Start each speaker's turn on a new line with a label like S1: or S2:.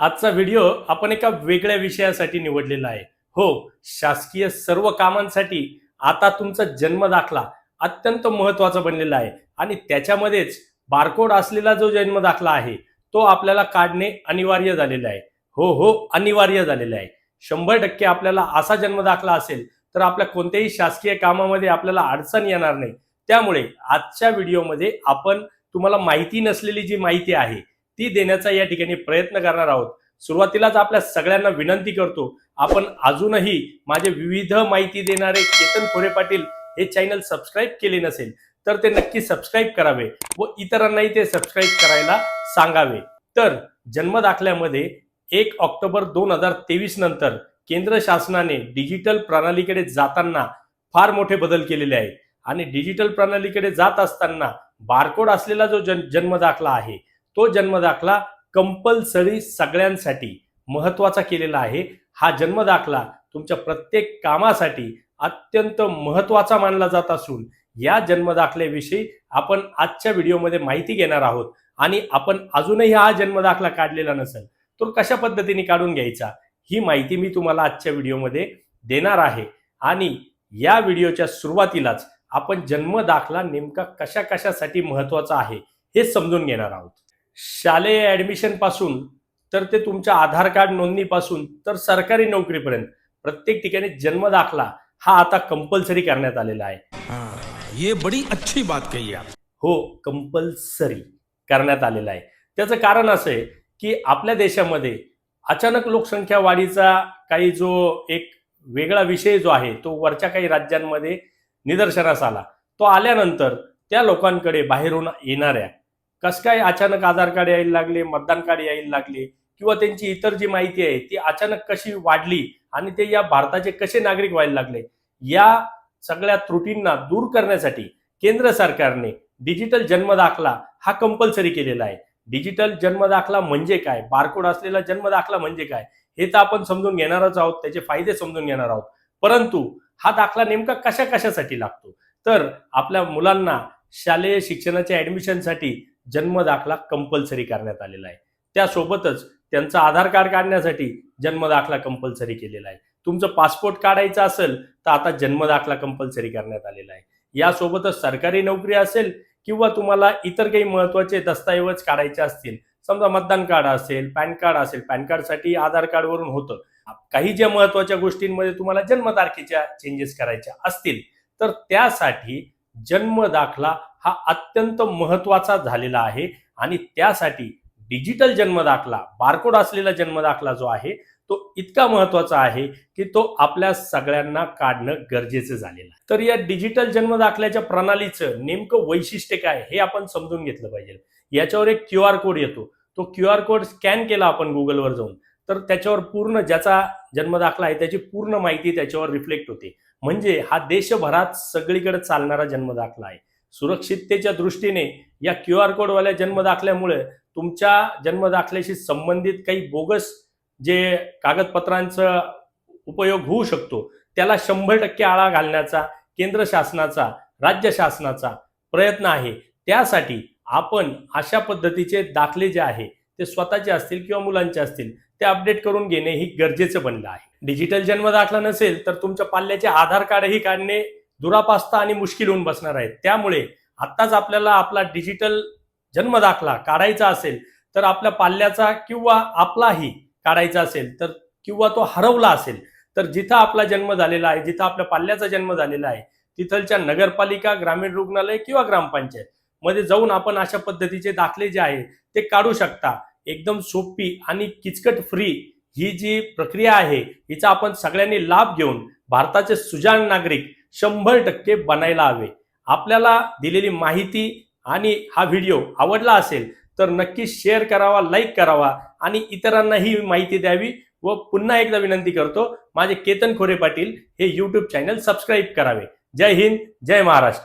S1: आजचा व्हिडिओ आपण एका वेगळ्या विषयासाठी निवडलेला आहे. हो शासकीय सर्व कामांसाठी आता तुमचा जन्म दाखला अत्यंत महत्त्वाचा बनलेला आहे. आणि त्याच्यामध्येच बारकोड असलेला जो जन्म दाखला आहे तो आपल्याला काढणे अनिवार्य झालेला आहे. हो हो अनिवार्य झालेला आहे. शंभर टक्के आपल्याला असा जन्म दाखला असेल तर आपल्या कोणत्याही शासकीय कामामध्ये आपल्याला अडचण येणार नाही. त्यामुळे आजच्या व्हिडिओमध्ये आपण तुम्हाला माहिती नसलेली जी माहिती आहे ती देण्याचा या ठिकाणी प्रयत्न करणार आहोत. सुरुवातीलाच आपल्या सगळ्यांना विनंती करतो आपण अजूनही माझे विविध माहिती देणारे केतन खोरे पाटील हे चॅनल सबस्क्राईब केले नसेल तर ते नक्की सबस्क्राईब करावे व इतरांनाही ते सबस्क्राईब करायला सांगावे. तर जन्मदाखल्यामध्ये एक ऑक्टोबर दोन हजार तेवीस नंतर केंद्र शासनाने डिजिटल प्रणालीकडे जाताना फार मोठे बदल केलेले आहेत. आणि डिजिटल प्रणालीकडे जात असताना बारकोड असलेला जो जन जन्मदाखला आहे तो जन्म दाखला कंपल्सरी सगळ्यांसाठी महत्त्वाचा केलेला आहे. हा जन्म दाखला तुमच्या प्रत्येक कामासाठी अत्यंत महत्त्वाचा मानला जात असून या जन्मदाखल्याविषयी आपण आजच्या व्हिडिओमध्ये माहिती घेणार आहोत. आणि आपण अजूनही हा जन्मदाखला काढलेला नसेल तर कशा पद्धतीने काढून घ्यायचा ही माहिती मी तुम्हाला आजच्या व्हिडिओमध्ये देणार आहे. आणि या व्हिडिओच्या सुरुवातीलाच आपण जन्मदाखला नेमका कशा कशासाठी महत्त्वाचा आहे हे समजून घेणार आहोत. शालेय ऍडमिशनपासून तर ते तुमच्या आधार कार्ड नोंदणीपासून तर सरकारी नोकरीपर्यंत प्रत्येक ठिकाणी जन्म दाखला हा आता कंपल्सरी करण्यात आलेला आहे.
S2: हाँ, ये बड़ी अच्छी बात कही आप.
S1: हो कंपल्सरी करण्यात आलेला आहे. त्याचं कारण असं आहे की आपल्या देशामध्ये अचानक लोकसंख्या वाढीचा काही जो एक वेगळा विषय जो आहे तो वरच्या काही राज्यांमध्ये निदर्शनास आला. तो आल्यानंतर त्या लोकांकडे बाहेरून येणाऱ्या कसं काय अचानक आधार कार्ड यायला लागले मतदान कार्ड यायला लागले किंवा त्यांची इतर जी माहिती आहे ती अचानक कशी वाढली आणि ते या भारताचे कसे नागरिक व्हायला लागले या सगळ्या त्रुटींना दूर करण्यासाठी केंद्र सरकारने डिजिटल जन्म दाखला हा कंपल्सरी केलेला आहे. डिजिटल जन्म दाखला म्हणजे काय? बारकोड असलेला जन्म दाखला म्हणजे काय? हे तर आपण समजून घेणारच आहोत त्याचे फायदे समजून घेणार आहोत. परंतु हा दाखला नेमका कशा कशासाठी लागतो? तर आपल्या मुलांना शालेय शिक्षणाच्या ऍडमिशनसाठी जन्म दाखला कंपल्सरी करण्यात आलेला आहे. त्यासोबतच त्यांचं आधार कार्ड काढण्यासाठी जन्म दाखला कंपल्सरी केलेला आहे. तुमचं पासपोर्ट काढायचं असेल तर आता जन्म दाखला कंपल्सरी करण्यात आलेला आहे. यासोबतच सरकारी नोकरी असेल किंवा तुम्हाला इतर काही महत्त्वाचे दस्तऐवज काढायचे असतील समजा मतदान कार्ड असेल पॅन कार्ड असेल पॅन कार्डसाठी आधार कार्डवरून होतं. काही ज्या महत्त्वाच्या गोष्टींमध्ये तुम्हाला जन्मतारखेच्या चेंजेस करायच्या असतील तर त्यासाठी जन्म दाखला हा अत्यंत महत्त्वाचा झालेला आहे. आणि त्यासाठी डिजिटल जन्मदाखला बारकोड असलेला जन्मदाखला जो आहे तो इतका महत्त्वाचा आहे की तो आपल्या सगळ्यांना काढणं गरजेचं झालेलं आहे. तर या डिजिटल जन्मदाखल्याच्या प्रणालीचं नेमकं वैशिष्ट्य काय हे आपण समजून घेतलं पाहिजे. याच्यावर एक क्यू आर कोड येतो. तो क्यू आर कोड स्कॅन केला आपण गुगलवर जाऊन तर त्याच्यावर पूर्ण ज्याचा जन्म दाखला आहे त्याची पूर्ण माहिती त्याच्यावर रिफ्लेक्ट होते. म्हणजे हा देशभरात सगळीकडे चालणारा जन्मदाखला आहे. सुरक्षिततेच्या दृष्टीने या क्यू आर कोडवाल्या जन्मदाखल्यामुळे तुमच्या जन्मदाखल्याशी संबंधित काही बोगस जे कागदपत्रांचा उपयोग होऊ शकतो त्याला शंभर टक्के आळा घालण्याचा केंद्र शासनाचा राज्य शासनाचा प्रयत्न आहे. त्यासाठी आपण अशा पद्धतीचे दाखले जे आहे ते स्वतःचे असतील किंवा मुलांचे असतील ते अपडेट करून घेणे ही गरजेचं बनलं आहे. डिजिटल जन्म दाखला नसेल तर तुमच्या पाल्याचे आधार कार्डही काढणे दुरापास्ता आणि मुश्किल होऊन बसणार आहे त्यामुळे आत्ताच आपल्याला आपला डिजिटल जन्म दाखला काढायचा असेल तर आपल्या पाल्याचा किंवा आपलाही काढायचा असेल तर किंवा तो हरवला असेल तर जिथं आपला जन्म झालेला आहे जिथं आपल्या पाल्याचा जन्म झालेला आहे तिथलच्या नगरपालिका ग्रामीण रुग्णालय किंवा ग्रामपंचायत मध्ये जाऊन आपण अशा पद्धतीचे दाखले जे आहे ते काढू शकता. एकदम सोपी आणि किचकट फ्री ही जी प्रक्रिया आहे हिचा आपण सगळ्यांनी लाभ घेऊन भारताचे सुजाण नागरिक शंभर टक्के बनायला हवे. आपल्याला दिलेली माहिती आणि हा व्हिडिओ आवडला असेल तर नक्की शेअर करावा लाईक करावा आणि इतरांनाही माहिती द्यावी व पुन्हा एकदा विनंती करतो माझे केतन खोरे पाटील हे यूट्यूब चॅनल सबस्क्राईब करावे. जय हिंद जय महाराष्ट्र.